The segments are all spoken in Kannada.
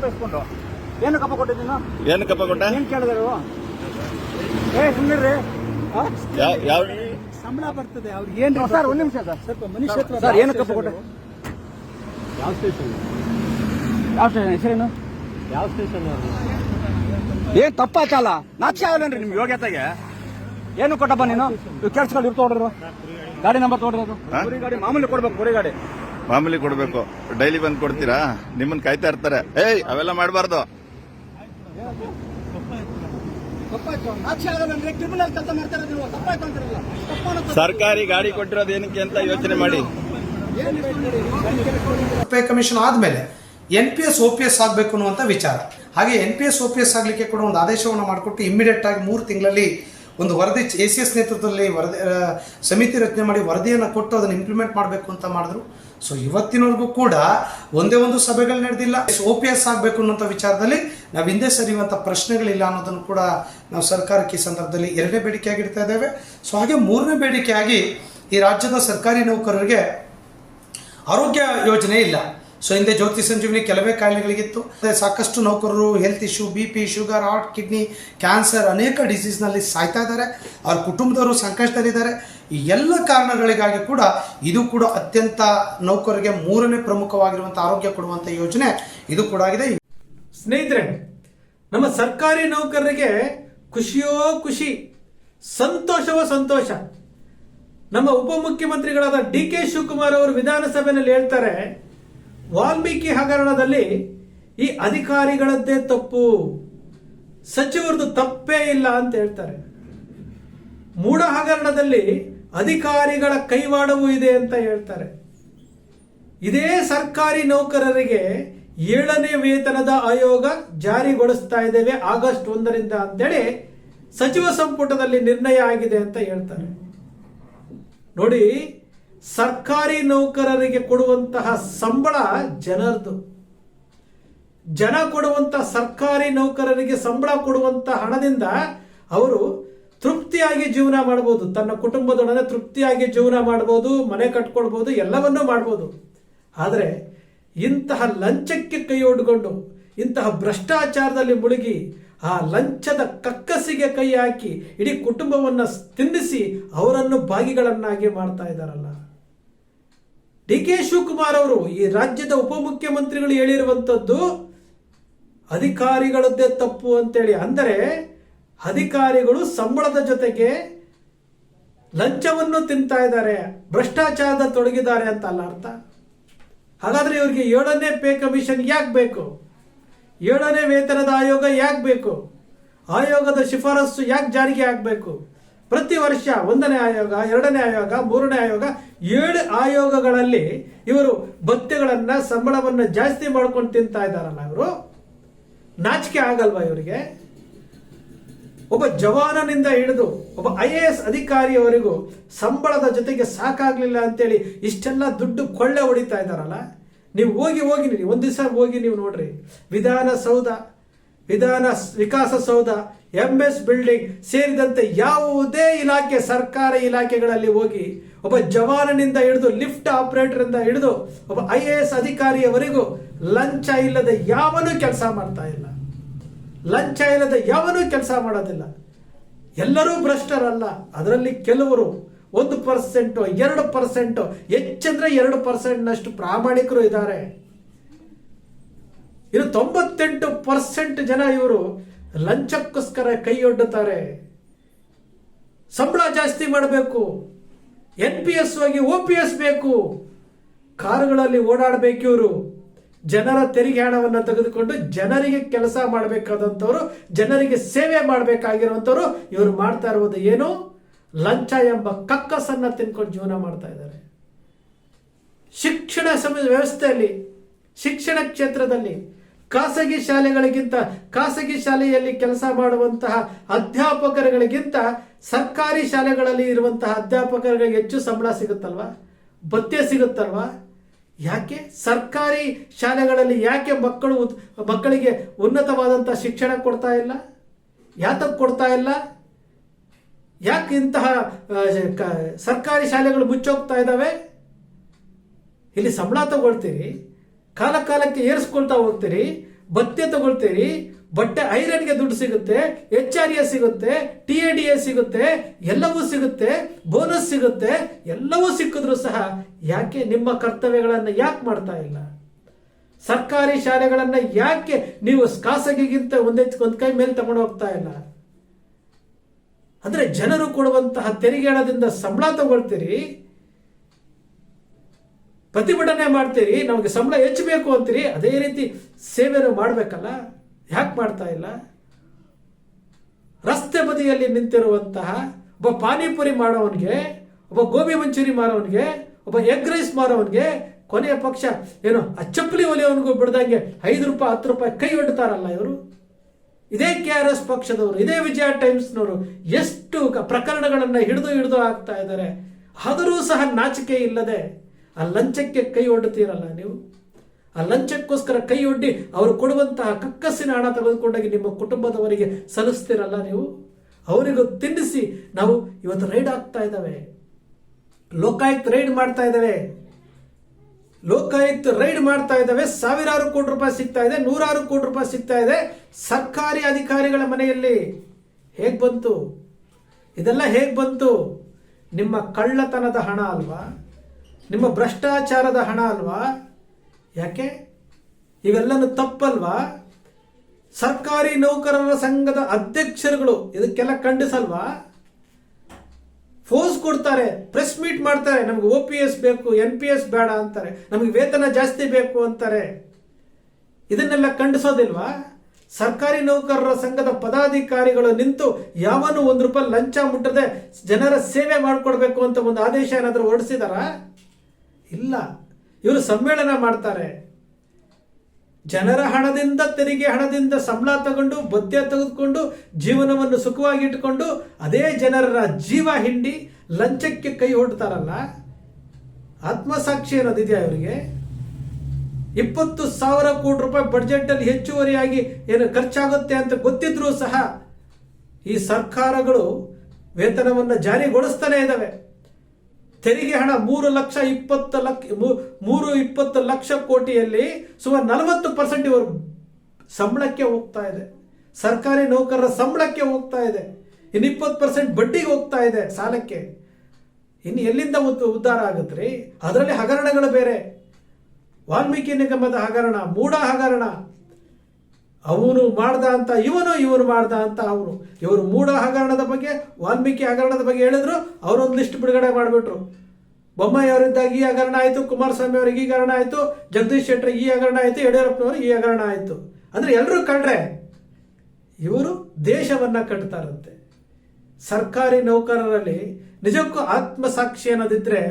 ರೂಪಾಯಿ ಇಸ್ಕೊಂಡು ಏನು ಕಪ್ಪ ಕೊಟ್ಟಿದ್ದೀನ ಏನು ಕಪ್ಪ ಕೊಟ್ಟ? ಏನು ಕೇಳಿದ್ರು? ಏ ಸುಮ್ಮನೆ ಯಾವ ಸಂಬಳ ಬರ್ತದೆ ಅವ್ರಿಗೆ ಏನು ಸರ್ ಒಂದು ನಿಮಿಷ ಸರ್. ಸ್ವಲ್ಪ ಮನುಷ್ಯ ಸರ್ ಏನು ಕಪ್ಪ ಕೊಟ್ಟೆ? ಯಾವ ಸ್ಟೇಷನ್? ಯಾವ ಸ್ಟೇಷನ್ ಹೆಸರೇನು? ಯಾವ ಸ್ಟೇಷನ್ ಏನ್ ತಪ್ಪಾಚಲ್ಲ ನಾಚಿ ಆಗಲ್ಲೇನ್ರಿ ನಿಮ್ಗೆ ಯೋಗ್ಯತೆಗೆ? ಏನು ಕೊಟ್ಟಪ್ಪ ನೀನು? ಇರ್ತಾವ ನೋಡ್ರಿ ಗಾಡಿ ನಂಬರ್ ಕುರಿ ಗಾಡಿ ಮಾಮೂಲಿ ಕೊಡ್ಬೇಕು ಗಾಡಿ. ಮಾಮೂಲಿ ಕೊಡಬೇಕು. ಡೈಲಿ ಬಂದ್ ಕೊಡ್ತೀರಾ? ನಿಮ್ಮನ್ನ ಕಾಯ್ತಾ ಇರ್ತಾರೆ. ಏಯ್, ಅವೆಲ್ಲ ಮಾಡಬಾರ್ದು. ಸರ್ಕಾರಿ ಗಾಡಿ ಕೊಟ್ಟಿರೋದು ಏನಕ್ಕೆ ಅಂತ ಯೋಚನೆ ಮಾಡಿ. ಕಮಿಷನ್ ಆದಮೇಲೆ N P S O P S ಆಗಬೇಕು ಅನ್ನುವಂಥ ವಿಚಾರ. ಹಾಗೆ N P S O P S ಆಗಲಿಕ್ಕೆ ಕೂಡ ಒಂದು ಆದೇಶವನ್ನು ಮಾಡಿಕೊಟ್ಟು ಇಮ್ಮಿಡಿಯೇಟ್ ಆಗಿ ಮೂರು ತಿಂಗಳಲ್ಲಿ ಒಂದು ವರದಿ ಎ ಸಿ ಎಸ್ ನೇತೃತ್ವದಲ್ಲಿ ವರದಿ ಸಮಿತಿ ರಚನೆ ಮಾಡಿ ವರದಿಯನ್ನು ಕೊಟ್ಟು ಅದನ್ನು ಇಂಪ್ಲಿಮೆಂಟ್ ಮಾಡಬೇಕು ಅಂತ ಮಾಡಿದ್ರು. ಸೊ ಇವತ್ತಿನವರೆಗೂ ಕೂಡ ಒಂದೇ ಒಂದು ಸಭೆಗಳು ನಡೆದಿಲ್ಲ. ಓ ಪಿ ಎಸ್ ಆಗಬೇಕು ಅನ್ನೋಂಥ ವಿಚಾರದಲ್ಲಿ ನಾವು ಹಿಂದೆ ಸರಿಯುವಂಥ ಪ್ರಶ್ನೆಗಳಿಲ್ಲ ಅನ್ನೋದನ್ನು ಕೂಡ ನಾವು ಸರ್ಕಾರಕ್ಕೆ ಈ ಸಂದರ್ಭದಲ್ಲಿ ಎರಡನೇ ಬೇಡಿಕೆಯಾಗಿ ಇಡ್ತಾ ಇದ್ದೇವೆ. ಸೊ ಹಾಗೆ ಮೂರನೇ ಬೇಡಿಕೆಯಾಗಿ ಈ ರಾಜ್ಯದ ಸರ್ಕಾರಿ ನೌಕರರಿಗೆ ಆರೋಗ್ಯ ಯೋಜನೆ ಇಲ್ಲ. ಸೊ ಹಿಂದೆ ಜ್ಯೋತಿ ಸಂಜೀವಿನಿ ಕೆಲವೇ ಕಾಯಿಲೆಗಳಿಗಿತ್ತು. ಸಾಕಷ್ಟು ನೌಕರರು health issue B P sugar heart kidney cancer ಅನೇಕ ಡಿಸೀಸ್ನಲ್ಲಿ ಸಾಯ್ತಾ ಇದ್ದಾರೆ. ಅವ್ರ ಕುಟುಂಬದವರು ಸಂಕಷ್ಟದಲ್ಲಿದ್ದಾರೆ. ಈ ಎಲ್ಲ ಕಾರಣಗಳಿಗಾಗಿ ಕೂಡ ಇದು ಕೂಡ ಅತ್ಯಂತ ನೌಕರರಿಗೆ ಮೂರನೇ ಪ್ರಮುಖವಾಗಿರುವಂಥ ಆರೋಗ್ಯ ಕೊಡುವಂಥ ಯೋಜನೆ ಇದು ಕೂಡ ಆಗಿದೆ. ಸ್ನೇಹಿತರೆ, ನಮ್ಮ ಸರ್ಕಾರಿ ನೌಕರರಿಗೆ ಖುಷಿಯೋ ಖುಷಿ, ಸಂತೋಷವೋ ಸಂತೋಷ. ನಮ್ಮ ಉಪಮುಖ್ಯಮಂತ್ರಿಗಳಾದ ಡಿ ಕೆ ಶಿವಕುಮಾರ್ ಅವರು ವಿಧಾನಸಭೆಯಲ್ಲಿ ಹೇಳ್ತಾರೆ ವಾಲ್ಮೀಕಿ ಹಗರಣದಲ್ಲಿ ಈ ಅಧಿಕಾರಿಗಳದ್ದೇ ತಪ್ಪು. ಸಚಿವರದು ತಪ್ಪೇ ಇಲ್ಲ ಅಂತ ಹೇಳ್ತಾರೆ. ಮೂಢ ಹಗರಣದಲ್ಲಿ ಅಧಿಕಾರಿಗಳ ಕೈವಾಡವೂ ಇದೆ ಅಂತ ಹೇಳ್ತಾರೆ. ಇದೇ ಸರ್ಕಾರಿ ನೌಕರರಿಗೆ ಏಳನೇ ವೇತನದ ಆಯೋಗ ಜಾರಿಗೊಳಿಸ್ತಾ ಇದ್ದೇವೆ ಆಗಸ್ಟ್ ಒಂದರಿಂದ ಅಂತೇಳಿ ಸಚಿವ ಸಂಪುಟದಲ್ಲಿ ನಿರ್ಣಯ ಆಗಿದೆ ಅಂತ ಹೇಳ್ತಾರೆ. ನೋಡಿ ಸರ್ಕಾರಿ ನೌಕರರಿಗೆ ಕೊಡುವಂತಹ ಸಂಬಳ ಜನರದು ಜನ ಕೊಡುವಂತಹ ಸರ್ಕಾರಿ ನೌಕರರಿಗೆ ಸಂಬಳ ಕೊಡುವಂತಹ ಹಣದಿಂದ ಅವರು ತೃಪ್ತಿಯಾಗಿ ಜೀವನ ಮಾಡಬಹುದು ತನ್ನ ಕುಟುಂಬದೊಡನೆ ತೃಪ್ತಿಯಾಗಿ ಜೀವನ ಮಾಡಬಹುದು ಮನೆ ಕಟ್ಕೊಳ್ಬಹುದು ಎಲ್ಲವನ್ನೂ ಮಾಡಬಹುದು ಆದರೆ ಇಂತಹ ಲಂಚಕ್ಕೆ ಕೈಯೊಡ್ಕೊಂಡು ಇಂತಹ ಭ್ರಷ್ಟಾಚಾರದಲ್ಲಿ ಮುಳುಗಿ ಆ ಲಂಚದ ಕಕ್ಕಸಿಗೆ ಕೈ ಹಾಕಿ ಇಡೀ ಕುಟುಂಬವನ್ನು ತಿನ್ನಿಸಿ ಅವರನ್ನು ಭಾಗಿಗಳನ್ನಾಗಿ ಮಾಡ್ತಾ ಇದ್ದಾರಲ್ಲ. ಡಿ ಕೆ ಶಿವಕುಮಾರ್ ಅವರು ಈ ರಾಜ್ಯದ ಉಪಮುಖ್ಯಮಂತ್ರಿಗಳು ಹೇಳಿರುವಂಥದ್ದು ಅಧಿಕಾರಿಗಳದ್ದೇ ತಪ್ಪು ಅಂತೇಳಿ. ಅಂದರೆ ಅಧಿಕಾರಿಗಳು ಸಂಬಳದ ಜೊತೆಗೆ ಲಂಚವನ್ನು ತಿಂತಾ ಇದ್ದಾರೆ, ಭ್ರಷ್ಟಾಚಾರದ ತೊಡಗಿದ್ದಾರೆ ಅಂತ ಅಲ್ಲ ಅರ್ಥ? ಹಾಗಾದ್ರೆ ಇವರಿಗೆ ಏಳನೇ ಪೇ ಕಮಿಷನ್ ಯಾಕೆ ಬೇಕು? ಏಳನೇ ವೇತನದ ಆಯೋಗ ಯಾಕೆ ಬೇಕು? ಆಯೋಗದ ಶಿಫಾರಸು ಯಾಕೆ ಜಾರಿಗೆ ಆಗಬೇಕು? ಪ್ರತಿ ವರ್ಷ ಒಂದನೇ ಆಯೋಗ, ಎರಡನೇ ಆಯೋಗ, ಮೂರನೇ ಆಯೋಗ ಏಳು ಆಯೋಗಗಳಲ್ಲಿ ಇವರು ಭತ್ಯೆಗಳನ್ನ, ಸಂಬಳವನ್ನು ಜಾಸ್ತಿ ಮಾಡ್ಕೊಂಡು ತಿಂತಾ ಇದ್ದಾರಲ್ಲ ಇವರು. ನಾಚಿಕೆ ಆಗಲ್ವಾ ಇವರಿಗೆ? ಒಬ್ಬ ಜವಾನನಿಂದ ಹಿಡಿದು ಒಬ್ಬ ಐ ಎ ಎಸ್ ಅಧಿಕಾರಿಯವರೆಗೂ ಸಂಬಳದ ಜೊತೆಗೆ ಸಾಕಾಗ್ಲಿಲ್ಲ ಅಂತೇಳಿ ಇಷ್ಟೆಲ್ಲ ದುಡ್ಡು ಕೊಳ್ಳೆ ಹೊಡಿತಾ ಇದ್ದಾರಲ್ಲ? ನೀವು ಹೋಗಿ ಹೋಗಿ ನೀವು ಒಂದು ದಿವಸ ಹೋಗಿ ನೀವು ನೋಡ್ರಿ. ವಿಧಾನಸೌಧ, ವಿಧಾನ ವಿಕಾಸಸೌಧ ಎಂ ಎಸ್ ಬಿಲ್ಡಿಂಗ್ ಸೇರಿದಂತೆ ಯಾವುದೇ ಇಲಾಖೆ, ಸರ್ಕಾರಿ ಇಲಾಖೆಗಳಲ್ಲಿ ಹೋಗಿ ಒಬ್ಬ ಜವಾನನಿಂದ ಹಿಡಿದು ಲಿಫ್ಟ್ ಆಪರೇಟರ್ ಇಂದ ಹಿಡಿದು ಒಬ್ಬ ಐ ಎ ಎಸ್ ಅಧಿಕಾರಿಯವರೆಗೂ ಲಂಚ ಇಲ್ಲದೆ ಯಾವನೂ ಕೆಲಸ ಮಾಡ್ತಾ ಇಲ್ಲ. ಲಂಚ ಇಲ್ಲದೆ ಯಾವನೂ ಕೆಲಸ ಮಾಡೋದಿಲ್ಲ. ಎಲ್ಲರೂ ಭ್ರಷ್ಟರಲ್ಲ. ಅದರಲ್ಲಿ ಕೆಲವರು ಒಂದು ಪರ್ಸೆಂಟ್, ಎರಡು ಪರ್ಸೆಂಟ್ ಹೆಚ್ಚಂದ್ರೆ ಎರಡು ಪರ್ಸೆಂಟ್ನಷ್ಟು ಪ್ರಾಮಾಣಿಕರು ಇದ್ದಾರೆ. ಇನ್ನು ತೊಂಬತ್ತೆಂಟು ಪರ್ಸೆಂಟ್ ಜನ ಇವರು ಲಂಚಕ್ಕೋಸ್ಕರ ಕೈಯೊಡ್ಡುತ್ತಾರೆ ಸಂಬಳ ಜಾಸ್ತಿ ಮಾಡಬೇಕು. ಎನ್ ಪಿ ಎಸ್ ಹೋಗಿ ಒ ಪಿ ಎಸ್ ಬೇಕು. ಕಾರುಗಳಲ್ಲಿ ಓಡಾಡಬೇಕು ಇವರು. ಜನರ ತೆರಿಗೆ ಹಣವನ್ನು ತೆಗೆದುಕೊಂಡು ಜನರಿಗೆ ಕೆಲಸ ಮಾಡಬೇಕಾದಂಥವ್ರು, ಜನರಿಗೆ ಸೇವೆ ಮಾಡಬೇಕಾಗಿರುವಂಥವ್ರು ಇವರು ಮಾಡ್ತಾ ಇರುವುದು ಏನು? ಲಂಚ ಎಂಬ ಕಕ್ಕಸನ್ನ ತಿನ್ಕೊಂಡು ಜೀವನ ಮಾಡ್ತಾ ಇದ್ದಾರೆ. ಶಿಕ್ಷಣ ಸಮ, ವ್ಯವಸ್ಥೆಯಲ್ಲಿ, ಶಿಕ್ಷಣ ಕ್ಷೇತ್ರದಲ್ಲಿ ಖಾಸಗಿ ಶಾಲೆಗಳಿಗಿಂತ, ಖಾಸಗಿ ಶಾಲೆಯಲ್ಲಿ ಕೆಲಸ ಮಾಡುವಂತಹ ಅಧ್ಯಾಪಕರುಗಳಿಗಿಂತ ಸರ್ಕಾರಿ ಶಾಲೆಗಳಲ್ಲಿ ಇರುವಂತಹ ಅಧ್ಯಾಪಕರುಗಳಿಗೆ ಹೆಚ್ಚು ಸಂಬಳ ಸಿಗುತ್ತಲ್ವಾ? ಭತ್ಯೆ ಸಿಗುತ್ತಲ್ವಾ? ಯಾಕೆ? ಸರ್ಕಾರಿ ಶಾಲೆಗಳಲ್ಲಿ ಯಾಕೆ ಮಕ್ಕಳು ಮಕ್ಕಳಿಗೆ ಉನ್ನತವಾದಂತಹ ಶಿಕ್ಷಣ ಕೊಡ್ತಾ ಇಲ್ಲ? ಯಾತಕ್ಕೆ ಕೊಡ್ತಾ ಇಲ್ಲ? ಯಾಕೆ ಇಂತಹ ಸರ್ಕಾರಿ ಶಾಲೆಗಳು ಮುಚ್ಚೋಗ್ತಾ ಇದ್ದಾವೆ? ಇಲ್ಲಿ ಸಂಬಳ ತಗೊಳ್ತೀರಿ. ಕಾಲ ಕಾಲಕ್ಕೆ ಏರಿಸ್ಕೊಳ್ತಾ ಹೋಗ್ತೀರಿ ಭತ್ಯೆ ತಗೊಳ್ತೀರಿ, ಬಟ್ಟೆ ಐರನ್ಗೆ ದುಡ್ಡು ಸಿಗುತ್ತೆ, ಎಚ್ ಆರ್ ಎ ಸಿಗುತ್ತೆ, ಟಿ ಎ ಡಿ ಎ ಸಿಗುತ್ತೆ, ಎಲ್ಲವೂ ಸಿಗುತ್ತೆ, ಬೋನಸ್ ಸಿಗುತ್ತೆ, ಎಲ್ಲವೂ ಸಿಕ್ಕಿದ್ರು ಸಹ ಯಾಕೆ ನಿಮ್ಮ ಕರ್ತವ್ಯಗಳನ್ನು ಯಾಕೆ ಮಾಡ್ತಾ ಇಲ್ಲ? ಸರ್ಕಾರಿ ಶಾಲೆಗಳನ್ನ ಯಾಕೆ ನೀವು ಖಾಸಗಿಗಿಂತ ಒಂದೇ ಒಂದು ಕೈ ಮೇಲೆ ತಗೊಂಡು ಹೋಗ್ತಾ ಇಲ್ಲ? ಅಂದ್ರೆ ಜನರು ಕೊಡುವಂತಹ ತೆರಿಗೆ ಹಣದಿಂದ ಸಂಬಳ ತಗೊಳ್ತೀರಿ ಪ್ರತಿಭಟನೆ ಮಾಡ್ತೀರಿ, ನಮಗೆ ಸಂಬಳ ಹೆಚ್ಚಬೇಕು ಅಂತೀರಿ, ಅದೇ ರೀತಿ ಸೇವೆಯನ್ನು ಮಾಡಬೇಕಲ್ಲ? ಯಾಕೆ ಮಾಡ್ತಾ ಇಲ್ಲ? ರಸ್ತೆ ಬದಿಯಲ್ಲಿ ನಿಂತಿರುವಂತಹ ಒಬ್ಬ ಪಾನಿಪುರಿ ಮಾಡೋವನಿಗೆ ಒಬ್ಬ ಗೋಬಿ ಮಂಚೂರಿ ಮಾರೋವನಿಗೆ ಒಬ್ಬ ಎಗ್ ರೈಸ್ ಮಾರೋವನಿಗೆ ಕೊನೆಯ ಪಕ್ಷ ಏನು, ಆ ಚಪ್ಪಲಿ ಒಲೆಯವನಿಗೂ ಬಿಡ್ದಂಗೆ ಐದು ರೂಪಾಯಿ, ಹತ್ತು ರೂಪಾಯಿ ಕೈ ಒಡ್ತಾರಲ್ಲ ಇವರು? ಇದೇ ಕೆ ಆರ್ ಎಸ್ ಪಕ್ಷದವರು, ಇದೇ ವಿಜಯ ಟೈಮ್ಸ್ನವರು ಎಷ್ಟು ಪ್ರಕರಣಗಳನ್ನು ಹಿಡಿದು ಹಿಡಿದು ಹಾಕ್ತಾ ಇದ್ದಾರೆ. ಆದರೂ ಸಹ ನಾಚಿಕೆ ಇಲ್ಲದೆ ಆ ಲಂಚಕ್ಕೆ ಕೈ ಒಡ್ಡುತ್ತೀರಲ್ಲ ನೀವು? ಆ ಲಂಚಕ್ಕೋಸ್ಕರ ಕೈ ಒಡ್ಡಿ ಅವರು ಕೊಡುವಂತಹ ಕಕ್ಕಸ್ಸಿನ ಹಣ ತೆಗೆದುಕೊಂಡಾಗಿ ನಿಮ್ಮ ಕುಟುಂಬದವರಿಗೆ ಸಲ್ಲಿಸ್ತೀರಲ್ಲ ನೀವು? ಅವರಿಗೂ ತಿನ್ನಿಸಿ. ನಾವು ಇವತ್ತು ರೈಡ್ ಆಗ್ತಾ ಇದ್ದಾವೆ. ಲೋಕಾಯುಕ್ತ ರೈಡ್ ಮಾಡ್ತಾ ಇದ್ದಾವೆ. ಲೋಕಾಯುಕ್ತ ರೈಡ್ ಮಾಡ್ತಾ ಇದ್ದಾವೆ. ಸಾವಿರಾರು ಕೋಟಿ ರೂಪಾಯಿ ಸಿಗ್ತಾ ಇದೆ. ನೂರಾರು ಕೋಟಿ ರೂಪಾಯಿ ಸಿಗ್ತಾ ಇದೆ. ಸರ್ಕಾರಿ ಅಧಿಕಾರಿಗಳ ಮನೆಯಲ್ಲಿ ಹೇಗ್ ಬಂತು? ಇದೆಲ್ಲ ಹೇಗ್ ಬಂತು? ನಿಮ್ಮ ಕಳ್ಳತನದ ಹಣ ಅಲ್ವಾ? ನಿಮ್ಮ ಭ್ರಷ್ಟಾಚಾರದ ಹಣ ಅಲ್ವಾ? ಯಾಕೆ? ಇವೆಲ್ಲನೂ ತಪ್ಪಲ್ವಾ? ಸರ್ಕಾರಿ ನೌಕರರ ಸಂಘದ ಅಧ್ಯಕ್ಷರುಗಳು ಇದಕ್ಕೆಲ್ಲ ಖಂಡಿಸಲ್ವಾ? ಫೋಸ್ ಕೊಡ್ತಾರೆ, ಪ್ರೆಸ್ ಮೀಟ್ ಮಾಡ್ತಾರೆ, ನಮ್ಗೆ ಒ ಪಿ ಎಸ್ ಬೇಕು, ಎನ್ ಪಿ ಎಸ್ ಬೇಡ ಅಂತಾರೆ, ನಮಗೆ ವೇತನ ಜಾಸ್ತಿ ಬೇಕು ಅಂತಾರೆ. ಇದನ್ನೆಲ್ಲ ಖಂಡಿಸೋದಿಲ್ವಾ? ಸರ್ಕಾರಿ ನೌಕರರ ಸಂಘದ ಪದಾಧಿಕಾರಿಗಳು ನಿಂತು ಯಾವನು ಒಂದು ರೂಪಾಯಿ ಲಂಚ ಮುಟ್ಟದೆ ಜನರ ಸೇವೆ ಮಾಡಿಕೊಡ್ಬೇಕು ಅಂತ ಒಂದು ಆದೇಶ ಏನಾದರೂ ಹೊರಡಿಸಿದಾರಾ? ಇಲ್ಲ. ಇವರು ಸಮ್ಮೇಳನ ಮಾಡ್ತಾರೆ. ಜನರ ಹಣದಿಂದ, ತೆರಿಗೆ ಹಣದಿಂದ ಸಂಬಳ ತಗೊಂಡು ಬದ್ಯ ತೆಗೆದುಕೊಂಡು, ಜೀವನವನ್ನು ಸುಖವಾಗಿ ಇಟ್ಟುಕೊಂಡು, ಅದೇ ಜನರ ಜೀವ ಹಿಂಡಿ ಲಂಚಕ್ಕೆ ಕೈ ಹೊಡ್ತಾರಲ್ಲ? ಆತ್ಮಸಾಕ್ಷಿ ಅನ್ನೋದಿದೆಯಾ ಇವರಿಗೆ? ಇಪ್ಪತ್ತು ಸಾವಿರ ಕೋಟಿ ರೂಪಾಯಿ ಬಡ್ಜೆಟಲ್ಲಿ ಹೆಚ್ಚುವರಿಯಾಗಿ ಏನು ಖರ್ಚಾಗುತ್ತೆ ಅಂತ ಗೊತ್ತಿದ್ರೂ ಸಹ ಈ ಸರ್ಕಾರಗಳು ವೇತನವನ್ನು ಜಾರಿಗೊಳಿಸ್ತಾನೆ ಇದ್ದಾವೆ ತೆರಿಗೆ ಹಣ ಮೂರು ಲಕ್ಷ ಇಪ್ಪತ್ತು ಲಕ್ಷ ಮೂರು ಇಪ್ಪತ್ತು ಲಕ್ಷ ಕೋಟಿಯಲ್ಲಿ ಸುಮಾರು ನಲವತ್ತು ಪರ್ಸೆಂಟ್ ಇವರು ಸಂಬಳಕ್ಕೆ ಹೋಗ್ತಾ ಇದೆ. ಸರ್ಕಾರಿ ನೌಕರರ ಸಂಬಳಕ್ಕೆ ಹೋಗ್ತಾ ಇದೆ. ಇನ್ನು ಇಪ್ಪತ್ತು ಪರ್ಸೆಂಟ್ ಬಡ್ಡಿಗೆ ಹೋಗ್ತಾ ಇದೆ ಸಾಲಕ್ಕೆ. ಇನ್ನು ಎಲ್ಲಿಂದ ಉದ್- ಉದ್ಧಾರ ಆಗುತ್ತೆ? ಅದರಲ್ಲಿ ಹಗರಣಗಳು ಬೇರೆ. ವಾಲ್ಮೀಕಿ ನಿಗಮದ ಹಗರಣ, ಮೂಢ ಹಗರಣ. ಅವನು ಮಾಡ್ದ ಅಂತ, ಇವನು ಇವನು ಮಾಡ್ದ ಅಂತ ಅವನು ಇವರು ಮೂಢ ಹಗರಣದ ಬಗ್ಗೆ, ವಾಲ್ಮೀಕಿ ಹಗರಣದ ಬಗ್ಗೆ ಹೇಳಿದ್ರು, ಅವರೊಂದು ಲಿಸ್ಟ್ ಬಿಡುಗಡೆ ಮಾಡಿಬಿಟ್ರು. ಬೊಮ್ಮಾಯಿ ಅವರಿದ್ದಾಗ ಈ ಹಗರಣ ಆಯಿತು ಕುಮಾರಸ್ವಾಮಿ ಅವ್ರಿಗೆ ಈ ಹಗರಣ ಆಯಿತು, ಜಗದೀಶ್ ಶೆಟ್ಟರ್ ಈ ಹಗರಣ ಆಯಿತು ಯಡಿಯೂರಪ್ಪನವರು ಈ ಹಗರಣ ಆಯಿತು. ಅಂದ್ರೆ ಎಲ್ಲರೂ ಕಂಡ್ರೆ, ಇವರು ದೇಶವನ್ನ ಕಟ್ತಾರಂತೆ. ಸರ್ಕಾರಿ ನೌಕರರಲ್ಲಿ ನಿಜಕ್ಕೂ ಆತ್ಮಸಾಕ್ಷಿ ಅನ್ನೋದಿದ್ರೆ,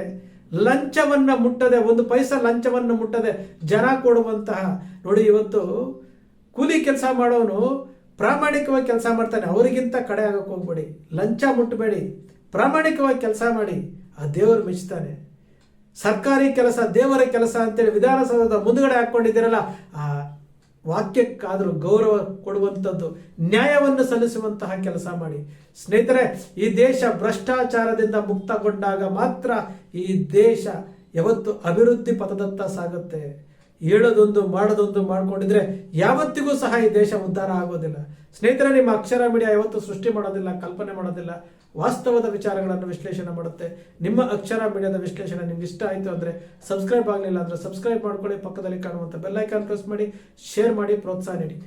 ಲಂಚವನ್ನ ಮುಟ್ಟದೆ, ಒಂದು ಪೈಸಾ ಲಂಚವನ್ನು ಮುಟ್ಟದೆ ಜನ ಕೊಡುವಂತಹ, ನೋಡಿ ಇವತ್ತು ಕೂಲಿ ಕೆಲಸ ಮಾಡೋನು ಪ್ರಾಮಾಣಿಕವಾಗಿ ಕೆಲಸ ಮಾಡ್ತಾನೆ, ಅವರಿಗಿಂತ ಕಡೆ ಆಗಕ್ಕೆ ಹೋಗ್ಬೇಡಿ. ಲಂಚ ಮುಟ್ಟಬೇಡಿ ಪ್ರಾಮಾಣಿಕವಾಗಿ ಕೆಲಸ ಮಾಡಿ, ಆ ದೇವರು ಮೆಚ್ಚುತ್ತಾನೆ ಸರ್ಕಾರಿ ಕೆಲಸ, ದೇವರ ಕೆಲಸ ಅಂತೇಳಿ ವಿಧಾನಸೌಧದ ಮುಂದುಗಡೆ ಹಾಕೊಂಡಿದ್ದೀರಲ್ಲ ಆ ವಾಕ್ಯಕ್ಕಾದರೂ ಗೌರವ ಕೊಡುವಂಥದ್ದು, ನ್ಯಾಯವನ್ನು ಸಲ್ಲಿಸುವಂತಹ ಕೆಲಸ ಮಾಡಿ. ಸ್ನೇಹಿತರೆ, ಈ ದೇಶ ಭ್ರಷ್ಟಾಚಾರದಿಂದ ಮುಕ್ತಗೊಂಡಾಗ ಮಾತ್ರ ಈ ದೇಶ ಯಾವತ್ತು ಅಭಿವೃದ್ಧಿ ಪಥದತ್ತ ಸಾಗುತ್ತೆ. ಹೇಳೋದೊಂದು, ಮಾಡೋದೊಂದು ಮಾಡ್ಕೊಂಡಿದ್ರೆ ಯಾವತ್ತಿಗೂ ಸಹ ಈ ದೇಶ ಉದ್ಧಾರ ಆಗೋದಿಲ್ಲ. ಸ್ನೇಹಿತರೆ, ನಿಮ್ಮ ಅಕ್ಷರ ಮೀಡಿಯಾ ಯಾವತ್ತೂ ಸೃಷ್ಟಿ ಮಾಡೋದಿಲ್ಲ, ಕಲ್ಪನೆ ಮಾಡೋದಿಲ್ಲ. ವಾಸ್ತವದ ವಿಚಾರಗಳನ್ನು ವಿಶ್ಲೇಷಣೆ ಮಾಡುತ್ತೆ. ನಿಮ್ಮ ಅಕ್ಷರ ಮೀಡಿಯಾದ ವಿಶ್ಲೇಷಣೆ ನಿಮ್ಗೆ ಇಷ್ಟ ಆಯಿತು ಅಂದರೆ ಸಬ್ಸ್ಕ್ರೈಬ್ ಆಗಲಿಲ್ಲ ಅಂದರೆ ಸಬ್ಸ್ಕ್ರೈಬ್ ಮಾಡ್ಕೊಳ್ಳಿ. ಪಕ್ಕದಲ್ಲಿ ಕಾಣುವಂಥ ಬೆಲ್ಲೈಕಾನ್ ಪ್ರೆಸ್ ಮಾಡಿ, ಶೇರ್ ಮಾಡಿ, ಪ್ರೋತ್ಸಾಹ ನೀಡಿ.